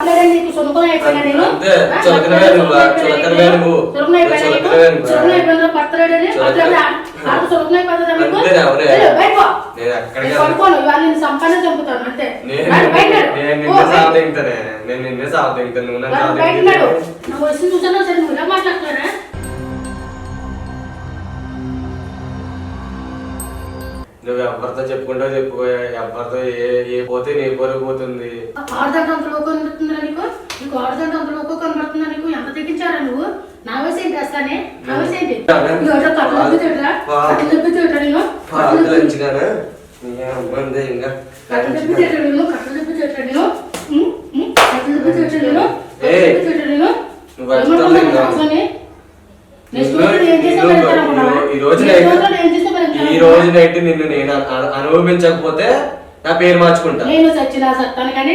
నేను? నువ్వు, నిన్నే తింటాను నువ్వు నన్ను చూసాను సరే నువ్వు ఇలా మాట్లాడుతున్నారా చెప్పుకుంటావు చెప్పుకో ఎవరితో ఏ ఏ పోతే నీ పొరుగు పోతుంది ఆరుదంట అంత లోకం కనబడుతుందా నీకు నీకు ఆరుదంట అంత లోకం కనబడుతుందా నీకు ఎంత తెగించారా నువ్వు నా వయసు ఏంటి నా వయసు ఏంటి నేను? ఇంకా నేను? నేను? నేను? నేను? నువ్వు? ఈ రోజు రోజు నైట్ నిన్ను నేను అను- అనుభవించకపోతే నా పేరు మార్చుకుంటా. నేను సచ్చినా సత్తాను కానీ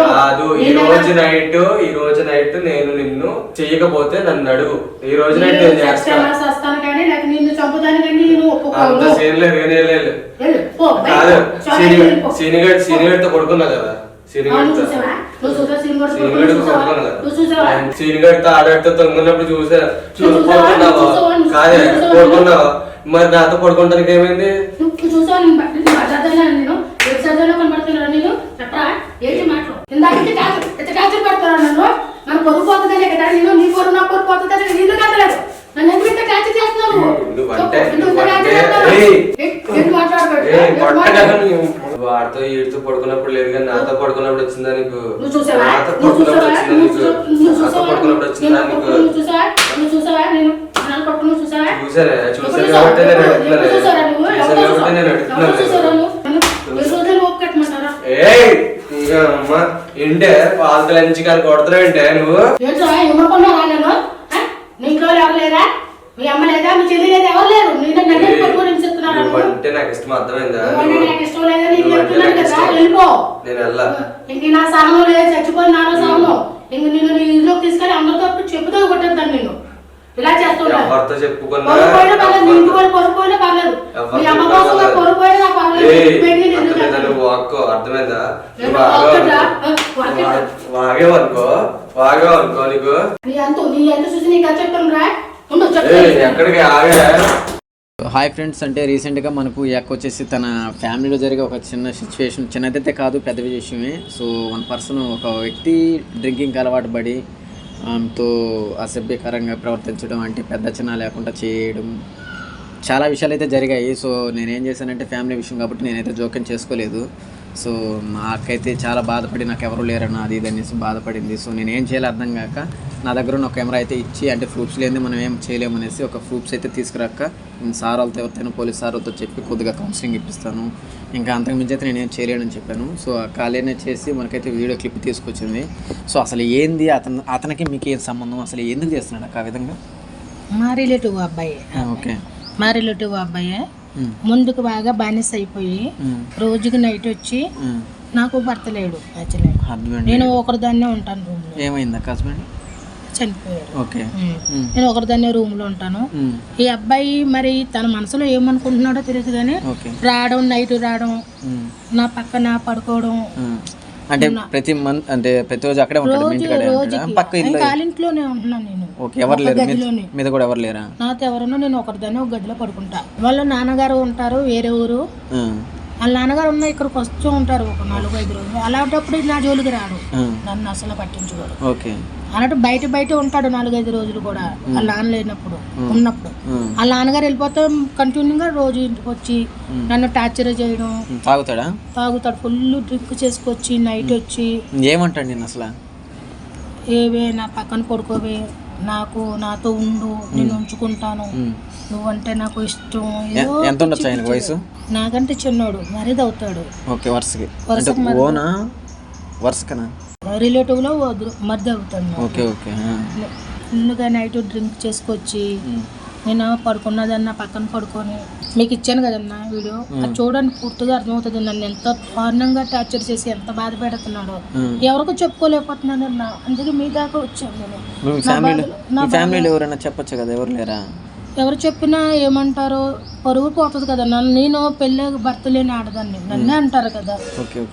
కాదు ఈ రోజు నైట్ ఈ రోజు నైట్ నేను నిన్ను చెయ్యకపోతే నన్ను అడుగు. ఈ రోజు నైట్ నేను కానీ నిన్ను చంపుతాను కానీ నేను అంత ఒప్పుకోను సీన్ లేదు కాదు సీనిగడ్తో పడుకున్నా కదా. సీనిగడ్ ఆడాడితో తొంగున్నప్పుడు చూసా చూ నువ్వు చూసావా? పడుకున్నావా నువ్వు చూసావా? నువ్వు కాదే? పడుకున్నావా? మరి నాతో పడుకుంటానికి ఏమైంది? నువ్వు చూసావా? ఏంటి. ఏంటి- ఏంటి ఏంటి? వాడితో ఈడితో పడుకున్నప్పుడు లేదు కానీ నాతో పడుకున్నప్పుడు వచ్చిందా నీకు? నాతో పడుకున్నప్పుడు? వచ్చిందా నీకు నాతో? పడుకున్నప్పుడు నేను వచ్చిందా నీకు చూసాను చూసావా? కాబట్టి నేను అడుగుతున్నాను చూసారా కాబట్టి నేను చూసారా? చూసారా అడుగుతున్నాను? ఏయ్ ఇక అమ్మ ఇంటే పాలతలు ఎంచి కానీ కొడతావేంటే నువ్వు? నువ్వంటే నాకు ఇష్టం అర్థమైందా నువ్వంటే నాకు ఇష్టం లేదా? నీకు నువ్వంటే చెప్తున్నాను వెళ్ళిపో. నేను వెళ్ళా. ఇంక నా సహనం లేదు చచ్చిపోయి నాలో సహనం ఇంక నేను నీ ఇంట్లోకి తీసుకెళ్ళి అందరితో చెప్పుతో కొట్టేద్దాను నేను ఇలా చేస్తుంటాను ఎవరితో చెప్పుకున్నా పొరపోయినా పర్లేదు నీ ఇంటి కూడా పొరపోయినా పర్లేదు. మీ అమ్మ కోసం నాకు పొరపోయినా నాకు పర్లేదు. ఏయ్, ఇంటికి వెళ్ళి? నువ్వు అర్థమైందా? వాగావు నీకు. నీ అంతు నీ ఎంత చూసి నీకు అది చెప్తాను రా. ఎక్కడికి ఆగా? హాయ్ ఫ్రెండ్స్ అంటే రీసెంట్గా మనకు యాక్ వచ్చేసి తన ఫ్యామిలీలో జరిగే ఒక చిన్న సిచ్యువేషన్ చిన్నదైతే కాదు పెద్ద విషయమే. సో వన్ పర్సన్ ఒక వ్యక్తి డ్రింకింగ్ అలవాటు పడి ఆమెతో అసభ్యకరంగా ప్రవర్తించడం అంటే పెద్ద చిన్న లేకుండా చేయడం చాలా విషయాలు అయితే జరిగాయి. సో నేనేం చేశానంటే ఫ్యామిలీ విషయం కాబట్టి నేనైతే జోక్యం చేసుకోలేదు. సో నాకైతే చాలా బాధపడి నాకు ఎవరు లేరన్న అది ఇది అనేసి బాధపడింది. సో నేను ఏం చేయాలో అర్థం కాక నా దగ్గర ఉన్న ఒక కెమెరా అయితే ఇచ్చి అంటే ప్రూఫ్స్ లేనిది మనం ఏం చేయలేము అనేసి ఒక ప్రూఫ్స్ అయితే తీసుకురాక నేను సార్ వాళ్ళతో ఎవరితోనో పోలీస్ సార్ వాళ్ళతో చెప్పి కొద్దిగా కౌన్సిలింగ్ ఇప్పిస్తాను. ఇంకా అంతకుమించి అయితే నేను ఏం చేయలేనని చెప్పాను. సో ఆ ఖాళీనే చేసి మనకైతే వీడియో క్లిప్ తీసుకొచ్చింది. సో అసలు ఏంది అతను అతనికి మీకు ఏం సంబంధం? అసలు ఎందుకు చేస్తున్నాడు ఆ విధంగా? మా రిలేటివ్ అబ్బాయి. ఓకే. మా రిలేటివ్ అబ్బాయి. ముందుకు బాగా బానిస అయిపోయి రోజుకి నైట్ వచ్చి నాకు భర్త లేడు యాక్చువల్లీ నేను ఒకరిదాన్నే ఉంటాను రూమ్ ఏమైంది హస్బెండ్ చనిపోయాడు. ఓకే. నేను ఒకరిదాన్నే రూమ్లో ఉంటాను ఈ అబ్బాయి మరి తన మనసులో ఏమనుకుంటున్నాడో తెలియదు కానీ రావడం నైట్ రావడం నా పక్కన పడుకోవడం. అంటే ప్రతి మంత్ అంటే ప్రతి రోజు అక్కడే ఉంటాడు మీ ఇంటికాడే ఉంటాడా? పక్క ఇల్లు ఇంకా ఇంట్లోనే ఉంటున్నాను నేను. ఓకే ఎవరు లేరు? మీద- కూడా ఎవరు లేరా? నాతో ఎవరన్నా నేను ఒకరిదాన్ని ఒక గదిలో పడుకుంటా. వాళ్ళ నాన్నగారు ఉంటారు వేరే ఊరు. వాళ్ళ నాన్నగారు ఉన్న ఇక్కడికి వస్తూ ఉంటారు ఒక నాలుగు ఐదు రోజులు. అలాంటప్పుడు నా జోలికి రాడు. నన్ను అసలు పట్టించుకోడు. ఓకే. అన్నట్టు బయట బయట ఉంటాడు నాలుగైదు రోజులు కూడా. వాళ్ళ నాన్న లేనప్పుడు ఉన్నప్పుడు. వాళ్ళ నాన్నగారు వెళ్ళిపోతే కంటిన్యూగా రోజు ఇంటికి వచ్చి నన్ను టార్చర్ చేయడం. తాగుతాడా? తాగుతాడు. ఫుల్ డ్రింక్ చేసుకొచ్చి నైట్ వచ్చి. ఏమంటాడు నేను అసలు? ఏవే నా పక్కన పడుకోవే నాకు నాతో ఉండు నేను ఉంచుకుంటాను. నువ్వంటే నాకు ఇష్టం. ఎంత ఉండొచ్చు ఆయనకు వయసు? నాకంటే చిన్నోడు మరీది అవుతాడు ఓకే వరుసకి. అంటే. ఓనా? వరుసకనా? రిలేటివ్లో మరిది అవుతాడు. ఓకే ఓకే ఫుల్గా నైట్ డ్రింక్ చేసుకొచ్చి నేను పడుకున్నదన్న పక్కన పడుకొని మీకు ఇచ్చాను కదన్నా వీడియో. అది చూడండి పూర్తిగా అర్థమవుతుంది. నన్ను ఎంత దారుణంగా టార్చర్ చేసి ఎంత బాధ పెడుతున్నాడో. ఎవరికో చెప్పుకోలేకపోతున్నాను అన్న అందుకే మీ దాకా వచ్చాను నేను. నా ఫ్యామిలీలో ఎవరైనా చెప్పొచ్చు కదా? ఎవరు లేరా? ఎవరు చెప్పినా ఏమంటారో పరుగు పోతుంది కదా. నన్ను నేను పెళ్ళి భర్త లేని ఆడదాన్ని. నన్నే అంటారు కదా.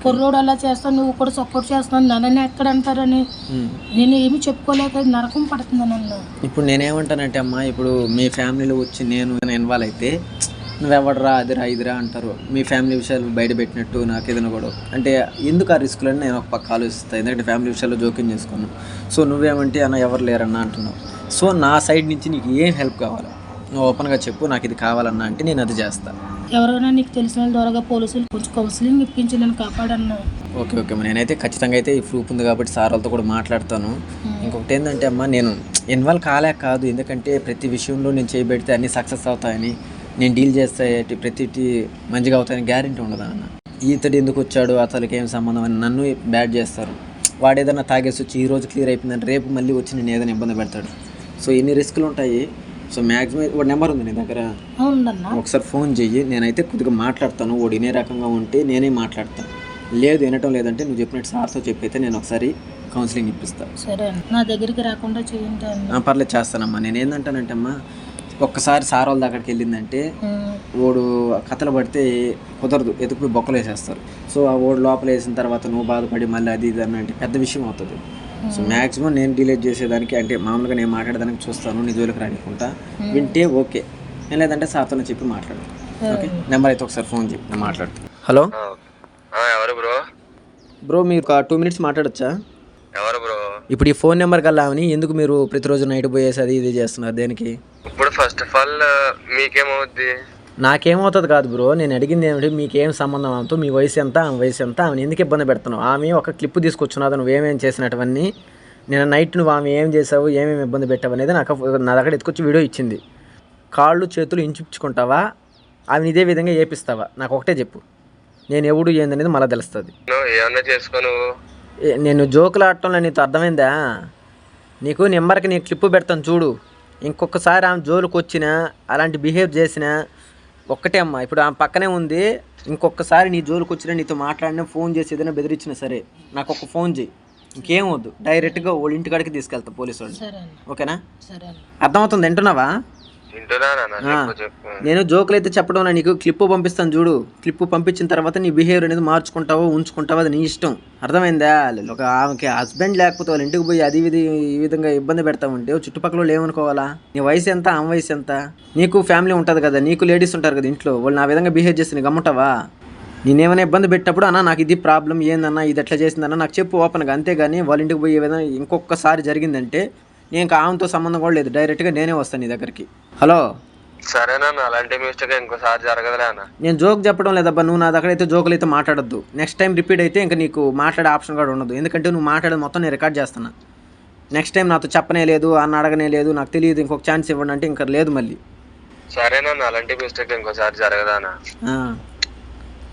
కుర్రోడు అలా చేస్తాను నువ్వు కూడా సపోర్ట్ చేస్తాను నన్ను ఎక్కడ అంటారని. నేను ఏమి చెప్పుకోలేక నరకం పడుతుంది నన్ను. ఇప్పుడు నేనేమంటానంటే అమ్మా ఇప్పుడు మీ ఫ్యామిలీలో వచ్చి నేను ఇన్వాల్వ్ అయితే నువ్వెవడరా అదిరా ఇదిరా అంటారు. మీ ఫ్యామిలీ విషయాలు బయట పెట్టినట్టు నాకు ఏదైనా కూడా అంటే ఎందుకు ఆ రిస్క్లు అని నేను ఒక పక్క ఆలోచిస్తాను ఎందుకంటే ఫ్యామిలీ విషయాల్లో జోక్యం చేసుకున్నాను. సో నువ్వేమంటే అన్న ఎవరు లేరన్నా అంటున్నావు. సో నా సైడ్ నుంచి నీకు ఏం హెల్ప్ కావాలి? నువ్వు ఓపెన్గా చెప్పు నాకు ఇది కావాలన్నా అంటే నేను అది చేస్తాను ఎవరైనా నీకు తెలిసిన వాళ్ళ ద్వారా పోలీసులు కొంచెం కౌన్సిలింగ్ ఇప్పించి నేను కాపాడన్నా. ఓకే ఓకే అమ్మా. నేనైతే ఖచ్చితంగా అయితే ఈ ప్రూఫ్ ఉంది కాబట్టి సార్ వాళ్ళతో కూడా మాట్లాడతాను. ఇంకొకటి ఏంటంటే అమ్మా నేను ఇన్వాల్వ్ కాలేక కాదు. ఎందుకంటే ప్రతి విషయంలో నేను చేయబెడితే అన్నీ సక్సెస్ అవుతాయని నేను డీల్ చేస్తే ప్రతిటి మంచిగా అవుతాయని గ్యారెంటీ ఉండదు అన్న ఈతడు ఎందుకు వచ్చాడు అతనికి ఏం సంబంధం అని నన్ను బ్యాడ్ చేస్తారు. వాడు ఏదైనా తాగేసి వచ్చి ఈ రోజు క్లియర్ అయిపోయిందని రేపు మళ్ళీ వచ్చి నేను ఏదైనా ఇబ్బంది పెడతాడు. సో ఇన్ని రిస్కులు ఉంటాయి? సో మ్యాక్సిమం వాడి నెంబర్ ఉంది నీ దగ్గర. అవునన్నా ఒకసారి ఫోన్ చెయ్యి నేనైతే కొద్దిగా మాట్లాడతాను వాడు వినే రకంగా ఉంటే నేనే మాట్లాడతాను. లేదు వినటం లేదంటే నువ్వు చెప్పినట్టు సార్తో చెప్పైతే నేను ఒకసారి కౌన్సిలింగ్ ఇప్పిస్తాను సరే నా దగ్గరికి రాకుండా చేయండి పర్లేదు చేస్తానమ్మా. నేను ఏంటంటానంటే అమ్మా ఒక్కసారి సార్ వాళ్ళ దగ్గరికి వెళ్ళిందంటే ఓడు కథలు పడితే కుదరదు ఎదుకుపోయి బొక్కలు వేసేస్తారు సో ఆ ఓడు లోపల వేసిన తర్వాత నువ్వు బాధపడి మళ్ళీ అది ఇది అని అంటే పెద్ద విషయం అవుతుంది. సో మ్యాక్సిమం నేను డిలీట్ చేసేదానికి అంటే మామూలుగా నేను మాట్లాడడానికి చూస్తాను నీ జోలికి రానికుంటా వింటే ఓకే. నేను లేదంటే సార్తో చెప్పి మాట్లాడు ఓకే నెంబర్ అయితే ఒకసారి ఫోన్ చెప్పి నేను మాట్లాడుతాను హలో? ఎవరు బ్రో? బ్రో మీరు ఒక టూ మినిట్స్ మాట్లాడొచ్చా? ఎవరు బ్రో? ఇప్పుడు ఈ ఫోన్ నెంబర్ కల్లా ఆమెని ఎందుకు మీరు ప్రతిరోజు నైట్ పోయేసి అది ఇది చేస్తున్నారు దేనికి? ఇప్పుడు ఫస్ట్ ఆఫ్ ఆల్ మీకేమవుద్ది? నాకేమవుతుంది కాదు బ్రో నేను అడిగింది ఏమిటి మీకేం సంబంధం ఆమెతో మీ వయసు ఎంత ఆమె వయసు ఎంత ఆమెను ఎందుకు ఇబ్బంది పెడుతున్నావు? ఆమె ఒక క్లిప్ తీసుకొచ్చున్నది నువ్వేమేం చేసినటువన్నీ నేను నైట్ నువ్వు ఆమె ఏం చేసావు ఏమేమి ఇబ్బంది పెట్టావు అనేది నాకు నా దగ్గర ఎత్తుకొచ్చి వీడియో ఇచ్చింది. కాళ్ళు చేతులు ఇంచుకుంటావా ఆమెను ఇదే విధంగా ఏపిస్తావా? నాకు ఒకటే చెప్పు. నేను ఎవడు ఏందనేది మళ్ళీ తెలుస్తుంది. నేను జోకులు ఆడటంలో నీతో అర్థమైందా? నీకు నెంబర్కి నీ క్లిప్పు పెడతాను చూడు. ఇంకొకసారి ఆమె జోలికి వచ్చినా అలాంటి బిహేవ్ చేసినా ఒక్కటే అమ్మా. ఇప్పుడు ఆమె పక్కనే ఉంది. ఇంకొకసారి నీ జోలికి వచ్చినా నీతో మాట్లాడినా ఫోన్ చేసి ఏదైనా బెదిరించినా సరే నాకు ఒక ఫోన్ చేయి. ఇంకేం వద్దు. డైరెక్ట్గా వాళ్ళ ఇంటికాడికి తీసుకెళ్తా పోలీసు వాళ్ళు. ఓకేనా? అర్థమవుతుంది వింటున్నావా? నేను జోకులు అయితే చెప్పడం నీకు క్లిప్పు పంపిస్తాను చూడు. క్లిప్పు పంపించిన తర్వాత నీ బిహేవియర్ అనేది మార్చుకుంటావో ఉంచుకుంటావో అది నీ ఇష్టం. అర్థమైందా? ఒక ఆమెకి హస్బెండ్ లేకపోతే వాళ్ళ ఇంటికి పోయి అది ఇది ఈ విధంగా ఇబ్బంది పెడతా ఉంటే చుట్టుపక్కల వాళ్ళు ఏమనుకోవాలా? నీ వయసు ఎంత ఆమె వయసు ఎంత? నీకు ఫ్యామిలీ ఉంటుంది కదా నీకు లేడీస్ ఉంటారు కదా ఇంట్లో వాళ్ళు నా విధంగా బిహేవ్ చేస్తే నీకు గమ్ముంటావా నేనేమైనా ఇబ్బంది పెట్టినప్పుడు అన్న నాకు ఇది ప్రాబ్లం ఏందన్నా ఇది ఎట్లా చేసిందన్న నాకు చెప్పు ఓపెన్గా అంతేగాని వాళ్ళ ఇంటికి పోయి ఏదైనా ఇంకొకసారి జరిగిందంటే నేను ఆమెతో సంబంధం కూడా లేదు. డైరెక్ట్గా నేనే వస్తాను నీ దగ్గరికి. హలో సరేనా అలాంటి మిస్టేక్ ఇంకోసారి జరగదులే అన్న. నేను జోక్ చెప్పడం లేదబ్బా నువ్వు నా దగ్గర అయితే జోకులు అయితే మాట్లాడొద్దు. నెక్స్ట్ టైం రిపీట్ అయితే ఇంకా నీకు మాట్లాడే ఆప్షన్ కూడా ఉండదు. ఎందుకంటే నువ్వు మాట్లాడేది మొత్తం నేను రికార్డ్ చేస్తున్నా. నెక్స్ట్ టైం నాతో చెప్పనే లేదు అన్న అడగనే లేదు నాకు తెలియదు ఇంకొక ఛాన్స్ ఇవ్వండి అంటే ఇంకా లేదు మళ్ళీ. సరేనా అలాంటి మిస్టేక్ ఇంకోసారి జరగదా అన్న. ఆ.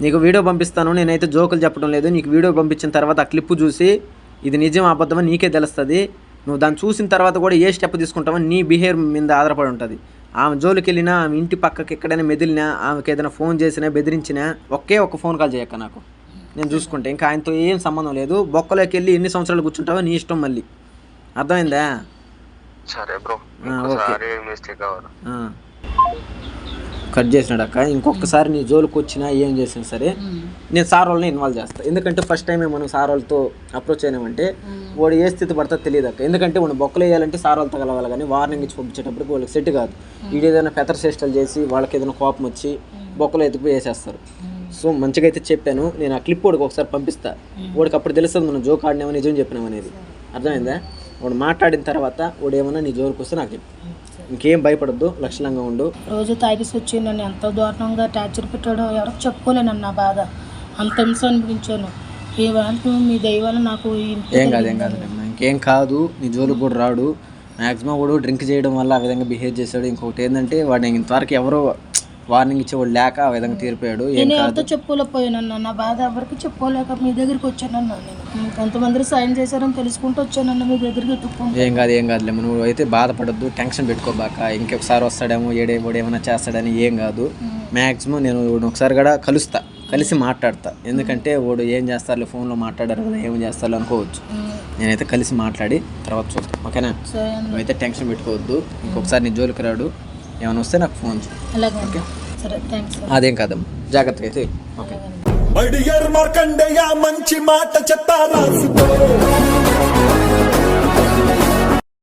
నీకు వీడియో పంపిస్తాను నేనైతే జోకులు చెప్పడం లేదు. నీకు వీడియో పంపించిన తర్వాత ఆ క్లిప్ చూసి ఇది నిజం అబద్ధమని నీకే తెలుస్తుంది. నువ్వు దాన్ని చూసిన తర్వాత కూడా ఏ స్టెప్ తీసుకుంటావో నీ బిహేవియర్ మీద ఆధారపడి ఉంటుంది. ఆమె జోలికి వెళ్ళినా ఆమె ఇంటి పక్కకి ఎక్కడైనా మెదిలినా ఆమెకి ఏదైనా ఫోన్ చేసినా బెదిరించినా ఒకే ఒక ఫోన్ కాల్ చేయక్క నాకు. నేను చూసుకుంటే. ఇంకా ఆయనతో ఏం సంబంధం లేదు. బొక్కలోకి వెళ్ళి ఎన్ని సంవత్సరాలు కూర్చుంటావో నీ ఇష్టం మళ్ళీ. అర్థమైందా? సరే బ్రో. కట్ చేసినాడు అక్క. ఇంకొకసారి నీ జోలికి వచ్చినా ఏం చేసినా సరే నేను సార్ వాళ్ళని ఇన్వాల్వ్ చేస్తాను ఎందుకంటే ఫస్ట్ టైం మనం సార్ వాళ్ళతో అప్రోచ్ అయినామంటే వాడు ఏ స్థితి పడతా తెలియదు అక్క. ఎందుకంటే వాడు బొక్కలు వేయాలంటే సార్ వాళ్ళతో కలవాలి కానీ వార్నింగ్ ఇచ్చి పంపించేటప్పటికి వాళ్ళకి సెట్ కాదు. వీడు ఏదైనా పెతర చేష్టలు చేసి వాళ్ళకి ఏదైనా కోపం వచ్చి బొక్కలు ఎత్తుకుపోయి వేసేస్తారు. సో మంచిగా అయితే చెప్పాను. నేను ఆ క్లిప్ వాడికి ఒకసారి పంపిస్తా. వాడికి అప్పుడు తెలుస్తుంది మనం జోక్ ఆడినామో నిజం చెప్పినాం అనేది. అర్థమైందా? వాడు మాట్లాడిన తర్వాత వాడు ఏమన్నా నీ జోలికి వస్తే నాకు చెప్పు. ఇంకేం భయపడద్దు లక్షణంగా ఉండు. రోజు తాగేసి వచ్చి నన్ను ఎంతో దారుణంగా టార్చర్ పెట్టాడో ఎవరికి చెప్పుకోలేను నా బాధ. అంత హింస అనిపించాను ఈ వాళ్ళు మీ దైవాలు నాకు ఏం కాదు ఏం కాదు. ఇంకేం కాదు. నీ జోలికి కూడా రాడు. మ్యాక్సిమం వాడు డ్రింక్ చేయడం వల్ల ఆ విధంగా బిహేవ్ చేశాడు. ఇంకొకటి ఏంటంటే వాడు ఇంతవరకు ఎవరో వార్నింగ్ ఇచ్చేవాడు లేక ఆ విధంగా తీరిపోయాడు. ఏం నేను ఎవరితో చెప్పుకోలేకపోయానన్న నా బాధ ఎవరికి చెప్పుకోలేక మీ దగ్గరికి వచ్చానన్న నేను కొంతమంది సాయం చేశారని తెలుసుకుంటూ వచ్చానన్న మీ దగ్గరికి ఎత్తుక్కుంటూ. ఏం కాదు ఏం కాదులే నువ్వు అయితే బాధపడద్దు టెన్షన్ పెట్టుకోబాక. ఇంకొకసారి వస్తాడేమో ఏడే ఏమైనా చేస్తాడని ఏం కాదు. మ్యాక్సిమం నేను వాడిని ఒకసారి కూడా కలుస్తా. కలిసి మాట్లాడతా. ఎందుకంటే వాడు ఏం చేస్తారు ఫోన్లో మాట్లాడారు కదా ఏం చేస్తారు అనుకోవచ్చు. నేనైతే కలిసి మాట్లాడి తర్వాత చూద్దాం ఓకేనా? నువ్వైతే టెన్షన్ పెట్టుకోవద్దు. ఇంకొకసారి నీ జోలికి రాడు. ఏమైనా వస్తే నాకు ఫోన్ చేయి. అలాగే సరే థ్యాంక్స్ అదేం కాదమ్మా. జాగ్రత్తగా అయితే ఓకే? అలాగే మడియర్ మార్కండేయ మంచి మాట చెత్త రాసుకో